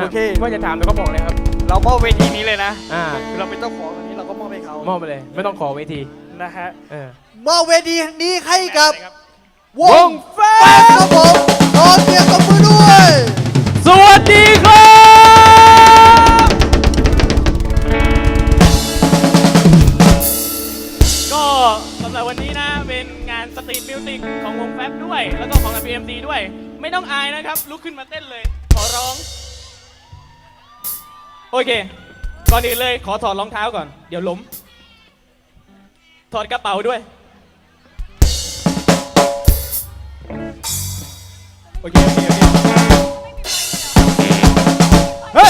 โอเค ว่าจะถามแล้วก็บอกเลยครับ เรามอบเวทีนี้เลยนะอ่าเราเป็นเจ้าของตรงนี้เราก็มอบให้เขามอบไปเลย ไม่ต้องขอเวทีนะฮะเออมอบเวทีนี้ให้กับวงแฟแครับผมขอเสียงตบมือด้วย สวัสดีครับ ก็สำหรับวันนี้นะ เป็นงานสตรีทมิวสิกของวงแฟบด้วย แล้วก็ของ m p m d ด้วย ไม่ต้องอายนะครับ ลุกขึ้นมาเต้นเลย ขอร้อง โอเค ก่อนอื่นเลยขอถอดรองเท้าก่อน เดี๋ยวล้ม ถอดกระเป๋าด้วย โอเคโอเคโอเคเฮ้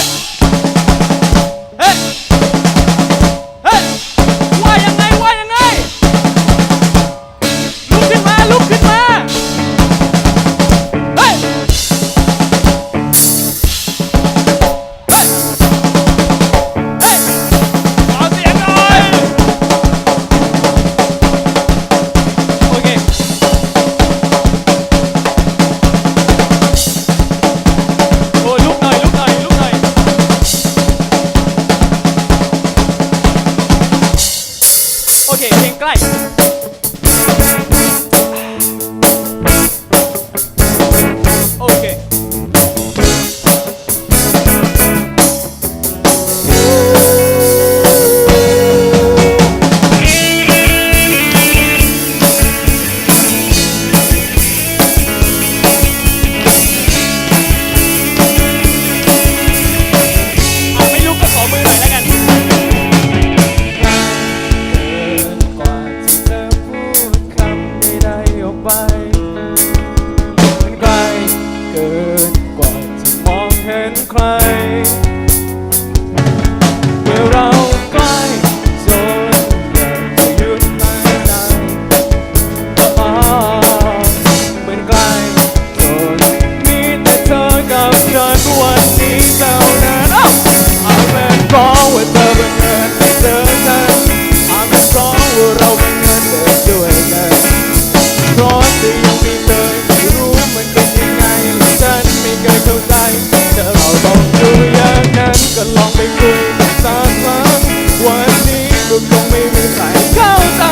ใส่เข้าใจ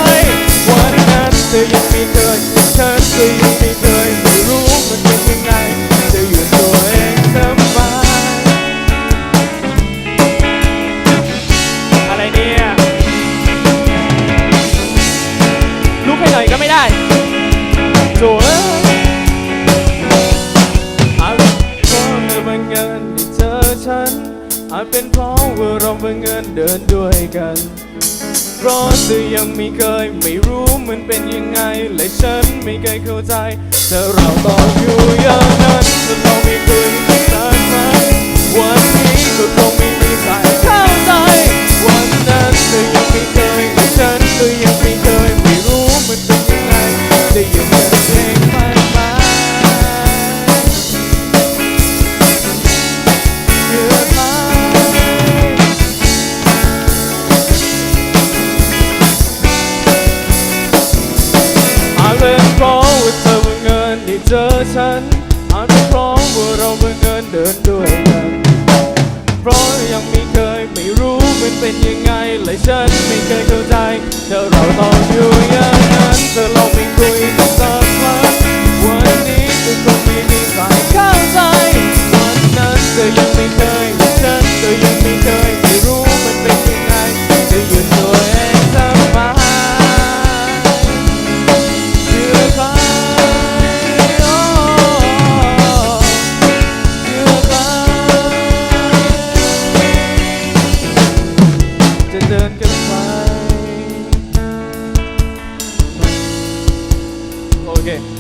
วันนั้นเธอยังมีเธอเธอคือ ยังไม่เคย ไม่รู้มันเป็นยังไง และฉันไม่เคยเข้าใจ ถ้าเราตอนอยู่อย่างนั้นถ้เราไม่เคยกันนานมาวันนี้ก็ Okay.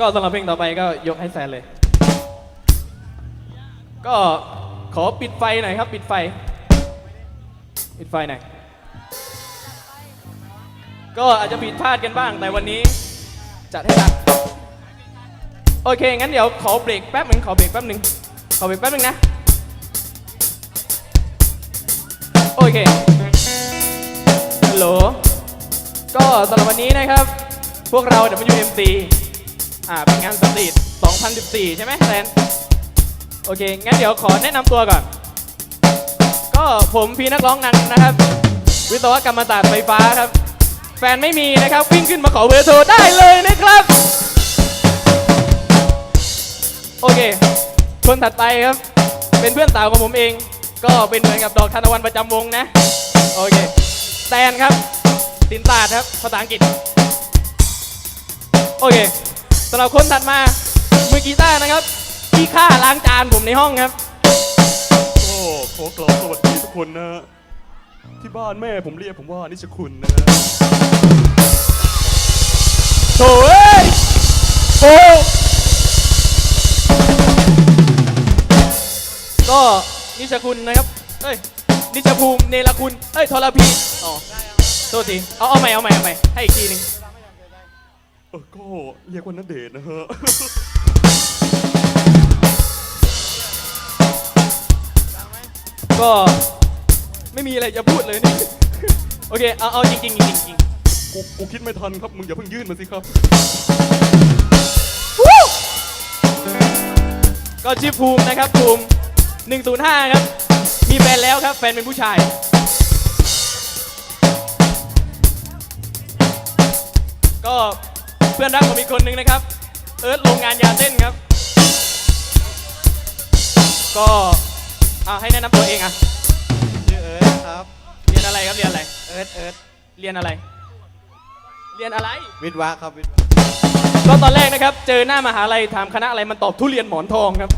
ก็สำหรับเพลงต่อไปก็ยกให้แซนเลย ก็ขอปิดไฟหน่อยครับ ปิดไฟ ปิดไฟหน่อย ก็อาจจะผิดพลาดกันบ้าง แต่วันนี้จัดให้หนักโอเค งั้นเดี๋ยวขอเบรกแป๊บหนึ่งขอเบรกแป๊บหนึ่งขอเบรกแป๊บหนึ่งนะ โอเค ฮัลโหล ก็สำหรับวันนี้นะครับ พวกเรา WMC อ่าเป็นงานสตรีท2014 ใช่ไหมแซนโอเค งั้นเดี๋ยวขอแนะนำตัวก่อน ก็ผมพีนักร้องนังนะครับ วิศวกรรมศาสตร์ไฟฟ้าครับ แฟนไม่มีนะครับ วิ่งขึ้นมาขอเบอร์โทรได้เลยนะครับ โอเค คนถัดไปครับ เป็นเพื่อนสาวของผมเอง ก็เป็นเหมือนกับดอกทานวันประจำวงนะ โอเคแซนครับสินศาสตร์ครับ ภาษาอังกฤษ โอเค สำหรับคนถัดมามือกีตาร์นะครับ ที่ฆ่าล้างจานผมในห้องครับก็ขอกล่าวสวัสดีทุกคนนะฮะที่บ้านแม่ผมเรียกผมว่านิชคุณนะฮะโถ่เอ้ยโอ้ก็นิชคุณนะครับเอ้ยนิชภูมิเนรคุณเอ้ยทรพีอ๋อโทษทีเอาเอาใหม่เอาใหม่เอาใหม่ให้อีกทีหนึ่ง เออก็เรียกว่านัเดชน์นะฮะก็ไม่มีอะไรจะพูดเลยนี่ โอเค เอาเอาจริงจริงจริงจริงกูกูคิดไม่ทันครับ มึงอย่าเพิ่งยื่นมาสิครับก็ชื่อภูมินะครับภูมิ 105 ครับ มีแฟนแล้วครับ แฟนเป็นผู้ชาย ก็ เพื่อนรักผมอีกคนนึงนะครับ เอิร์ธโรงงานยาเส้นครับ ก็อ่าให้แนะนำตัวเองอะชื่อเอิร์ธครับ เรียนอะไรครับเรียนอะไร เอิร์ธเอิร์ธเรียนอะไร เรียนอะไร วิทย์วะครับวิทย์วะก็ตอนแรกนะครับ เจอหน้ามหาลัยถามคณะอะไรมันตอบทุเรียนหมอนทองครับ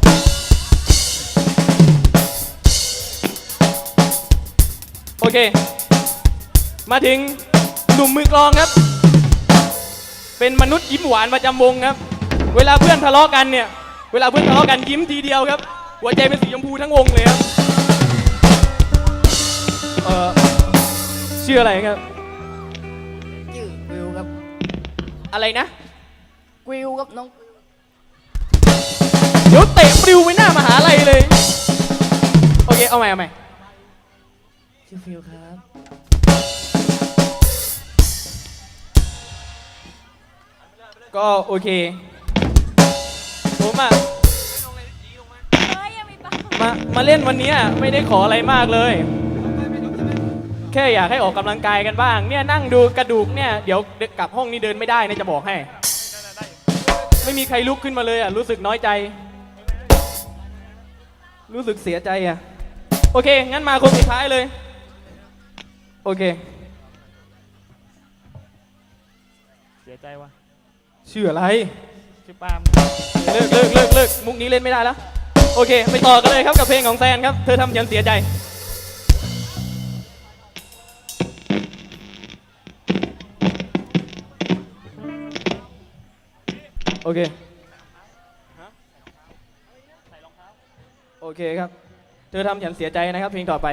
โอเค มาถึงหนุ่มมือกลองครับ เป็นมนุษย์ยิ้มหวานประจำวงครับ เวลาเพื่อนทะเลาะกันเนี่ย เวลาเพื่อนทะเลาะกันยิ้มทีเดียวครับ หัวใจเป็นสีชมพูทั้งวงเลยครับ เอ่อชื่ออะไรครับ ชื่อวิวครับ อะไรนะ วิวครับน้องเดี๋ยวเตะปลิวไปหน้ามหาลัยเลย โอเค เอาใหม่เอาใหม่ ชื่อฟิวครับ ก็โอเค ผมอะมามาเล่นวันเนี้ยไม่ได้ขออะไรมากเลย แค่อยากให้ออกกำลังกายกันบ้าง เนี่ยนั่งดูกระดูกเนี่ยเดี๋ยวกลับห้องนี้เดินไม่ได้นะจะบอกให้ ไม่มีใครลุกขึ้นมาเลยอะรู้สึกน้อยใจ รู้สึกเสียใจอะ โอเค งั้นมาคนสุดท้ายเลย โอเค เสียใจว่ะ ชื่ออะไร ชื่อปาล์มเลิกเลิกเลิกเลิกมุกนี้เล่นไม่ได้แล้ว โอเค ไปต่อกันเลยครับกับเพลงของแซนครับ เธอทำฉันเสียใจ โอเคโอเคครับ เธอทำฉันเสียใจนะครับเพลงต่อไป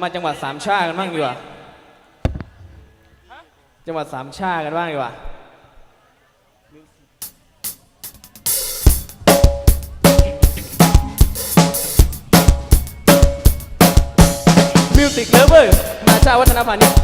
มาจังหวัดสามชากันบ้างดีกว่าจังหวัดสามชากันบ้างดีกว่ามิวสิกเลเวอร์มาชาวัฒนพานิชย์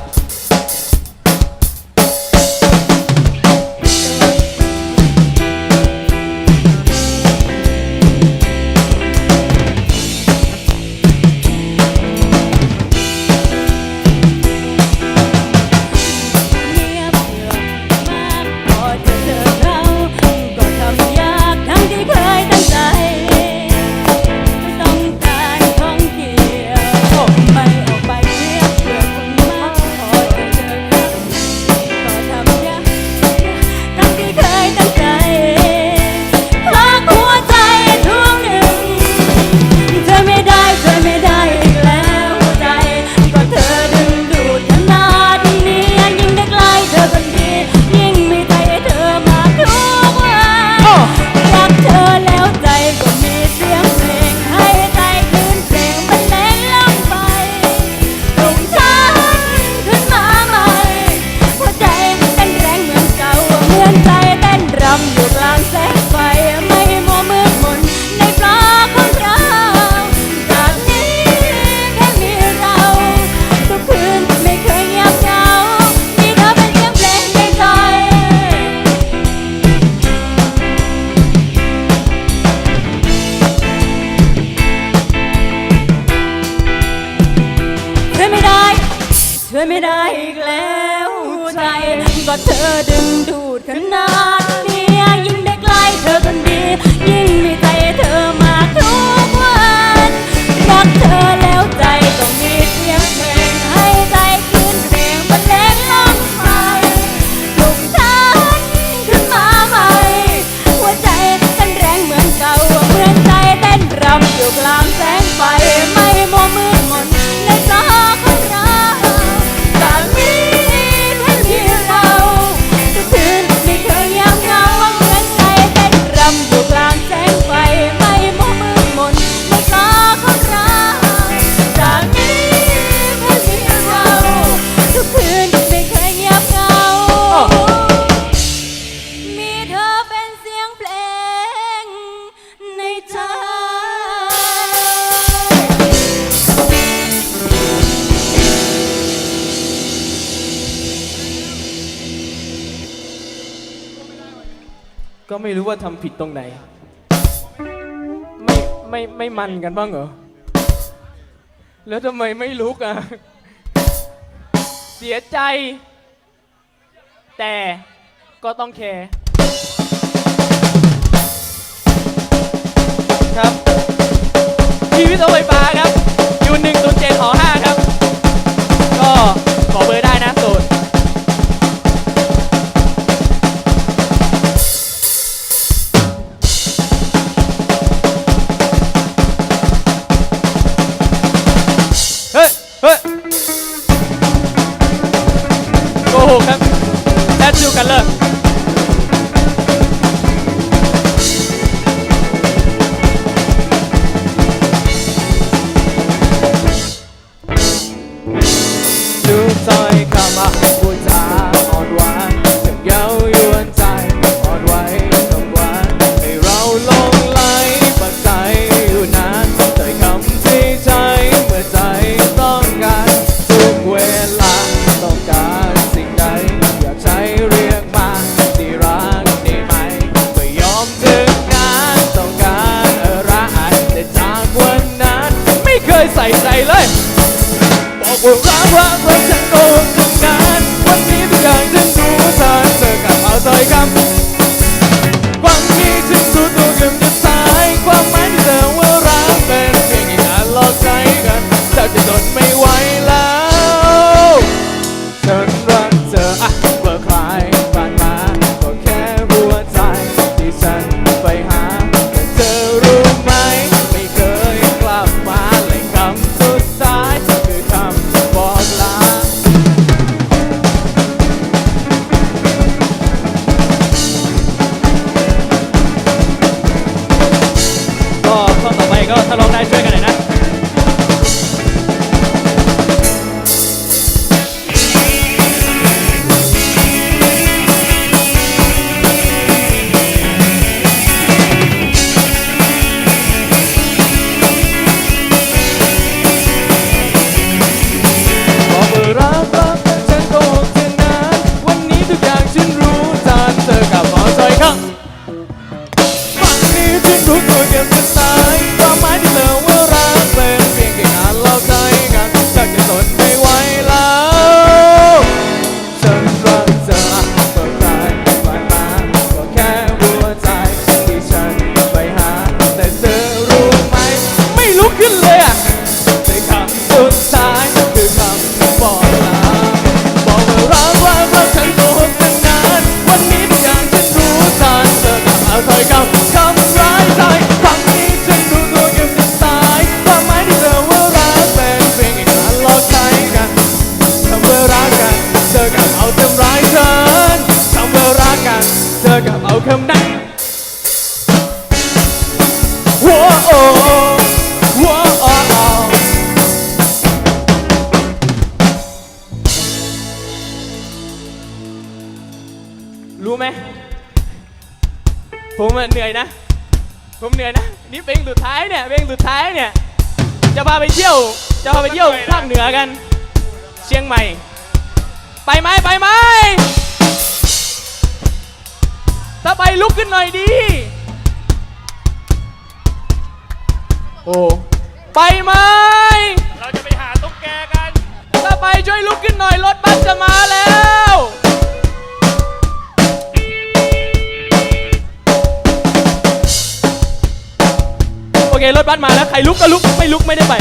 วยไม่ได้อีกแล้วใจ ก็เธอดึงดูดขนาดนี้ยิ่งได้ใกล้เธอคนดี ยิ่งมีใจเธอมาทุกวันรักเธอ ไม่รู้ว่าทำผิดตรงไหน ไม่ไม่ไม่มันกันบ้างเหรอ แล้วทำไมไม่ลุกอะ เสียใจ แต่ก็ต้องแคร์ครับชีวิตรถไฟฟ้าครับยูหนึ่งศูนย์เจ็ดหอห้าครับ ก็ขอเบอร์ได้ ลยบอกว่ารักว่าเรากฉันโกงทำงาน วันนี้ทุกอย่างฉันดูสานเจอกับเอาใจอยคำวันนี้ฉันสูตัวกึมจะสาย ความหมายที่เธอว่ารักเป็นเพียงอีกการหลอกใจกันแจ้จะทนไม่ ยนะ ผมเหนื่อยนะ นี่เพลงสุดท้ายเนี่ย เพลงสุดท้ายเนี่ย จะพาไปเที่ยว จะพาไปเที่ยวภาคเหนือกัน เชียงใหม่ ไปไหมไปไหมถ้าไปลุกขึ้นหน่อยดี โอ้ ไปไหม เราจะไปหาตุ๊กแกกัน ถ้าไปช่วยลุกขึ้นหน่อยรถบัสจะมาแล้ว รถบัสมาแล้วใครลุกก็ลุกไม่ลุกไม่ได้ไป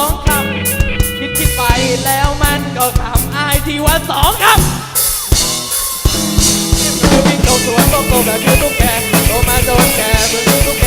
องคำคิดที่ไปแล้วมันก็ทำอายที่ว่าสองคำที่พูดวิ่งเข้วโตโตแบบคือตุ๊กแกโตมาโดแกเพื่อตุ๊กแก